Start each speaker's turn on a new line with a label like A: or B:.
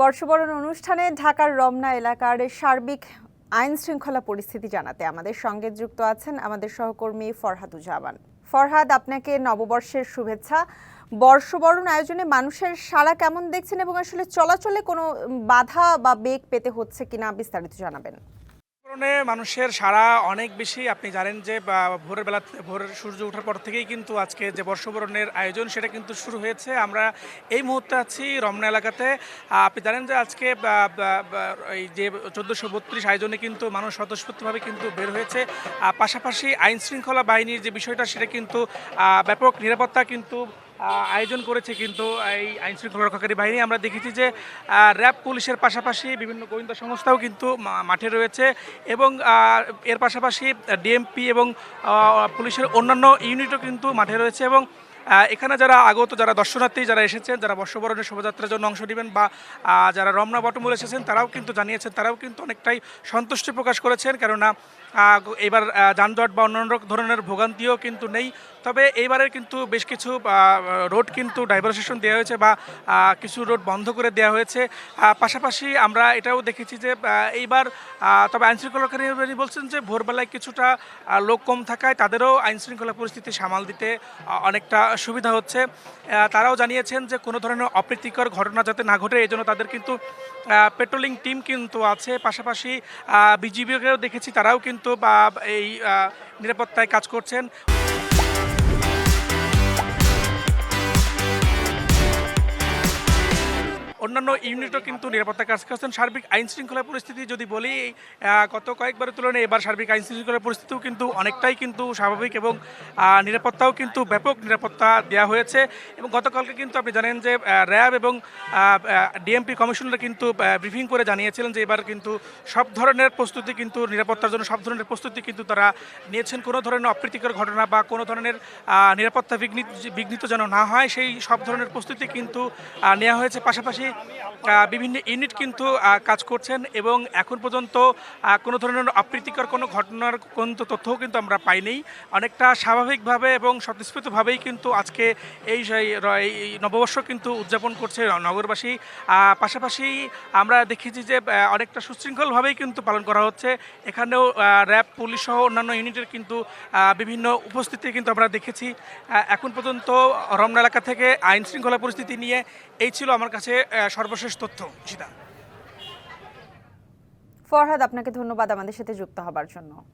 A: বর্ষবরণ অনুষ্ঠানে ঢাকার রমনা এলাকার সার্বিক আইন শৃঙ্খলা পরিস্থিতি জানাতে আমাদের সঙ্গে যুক্ত আছেন আমাদের সহকর্মী ফরহাদুজ্জামান ফরহাদ, আপনাকে নববর্ষের শুভেচ্ছা। বর্ষবরণ আয়োজনে মানুষের সাড়া কেমন দেখছেন এবং আসলে চলাচলে কোনো বাধা বা বেগ পেতে হচ্ছে কিনা বিস্তারিত জানাবেন।
B: কারণে মানুষের সাড়া অনেক বেশি। আপনি জানেন যে ভোরের বেলা ভোরের সূর্য ওঠার পর থেকেই কিন্তু আজকে যে বর্ষবরণের আয়োজন সেটা কিন্তু শুরু হয়েছে। আমরা এই মুহূর্তে আছি রমনা এলাকাতে। আপনি জানেন যে আজকে এই যে চোদ্দোশো বত্রিশ আয়োজনে কিন্তু মানুষ স্বতঃস্ফূর্তভাবে কিন্তু বের হয়েছে। পাশাপাশি আইন শৃঙ্খলা বাহিনীর যে বিষয়টা সেটা কিন্তু ব্যাপক নিরাপত্তা কিন্তু আয়োজন করেছে কিন্তু এই আইন শৃঙ্খলা রক্ষাকারী বাহিনী। আমরা দেখেছি যে র্যাব পুলিশের পাশাপাশি বিভিন্ন গোয়েন্দা সংস্থাও কিন্তু মাঠে রয়েছে এবং এর পাশাপাশি ডিএমপি এবং পুলিশের অন্যান্য ইউনিটও কিন্তু মাঠে রয়েছে এবং এখানে যারা আগত, যারা দর্শনার্থী, যারা এসেছেন, যারা বর্ষবরণের শোভাযাত্রার জন্য অংশ নেবেন বা যারা রমনা বটমূল এসেছেন, তারাও কিন্তু জানিয়েছেন, তারাও কিন্তু অনেকটাই সন্তুষ্টি প্রকাশ করেছেন। কেননা এবার যানজট বা অন্যান্য ধরনের ভোগান্তিও কিন্তু নেই। তবে এইবারের কিন্তু বেশ কিছু রোড কিন্তু ডাইভারসেশন দেওয়া হয়েছে বা কিছু রোড বন্ধ করে দেওয়া হয়েছে। পাশাপাশি আমরা এটাও দেখেছি যে এইবার তবে আইন শৃঙ্খলাকারী বলছেন যে, ভোরবেলায় কিছুটা লোক কম থাকায় তাদেরও আইন শৃঙ্খলা পরিস্থিতি সামাল দিতে অনেকটা সুবিধা হচ্ছে। তারাও জানিয়েছেন যে কোনো ধরনের অপ্রীতিকর ঘটনা যাতে না ঘটে, এই জন্য তাদের কিন্তু পেট্রোলিং টিম কিন্তু আছে। পাশাপাশি বিজিবিকেও দেখেছি, তারাও কিন্তু বা এই নিরাপত্তায় কাজ করছেন। অন্যান্য ইউনিটও কিন্তু নিরাপত্তা কাজ করছেন। সার্বিক আইন শৃঙ্খলা পরিস্থিতি যদি বলি গত কয়েকবারের তুলনায় এবার সার্বিক আইন শৃঙ্খলা পরিস্থিতিও কিন্তু অনেকটাই কিন্তু স্বাভাবিক এবং নিরাপত্তাও কিন্তু ব্যাপক নিরাপত্তা দেওয়া হয়েছে। এবং গতকালকে কিন্তু আপনি জানেন যে র্যাব এবং ডিএমপি কমিশনার কিন্তু ব্রিফিং করে জানিয়েছিলেন যে এবার কিন্তু সব ধরনের প্রস্তুতি কিন্তু, নিরাপত্তার জন্য সব ধরনের প্রস্তুতি কিন্তু তারা নিয়েছেন। কোনো ধরনের অপ্রীতিকর ঘটনা বা কোনো ধরনের নিরাপত্তা বিঘ্নিত বিঘ্নিত যেন না হয়, সেই সব ধরনের প্রস্তুতি কিন্তু নেওয়া হয়েছে। পাশাপাশি বিভিন্ন ইউনিট কিন্তু কাজ করছেন এবং এখন পর্যন্ত কোনো ধরনের অপ্রীতিকর কোনো ঘটনার কোনো তথ্যও কিন্তু আমরা পাইনি। অনেকটা স্বাভাবিকভাবে এবং স্বতঃস্ফূর্তভাবেই কিন্তু আজকে এই নববর্ষ কিন্তু উদযাপন করছে নগরবাসী। পাশাপাশি আমরা দেখেছি যে অনেকটা সুশৃঙ্খলভাবেই কিন্তু পালন করা হচ্ছে। এখানেও র্যাব, পুলিশ সহ অন্যান্য ইউনিটের কিন্তু বিভিন্ন উপস্থিতি কিন্তু আমরা দেখেছি। এখন পর্যন্ত রমনা এলাকা থেকে আইন শৃঙ্খলা পরিস্থিতি নিয়ে এই ছিল আমার কাছে সর্বশেষ তথ্য সীতা
A: ফরহাদ আপনাকে ধন্যবাদ আমাদের সাথে যুক্ত হবার জন্য।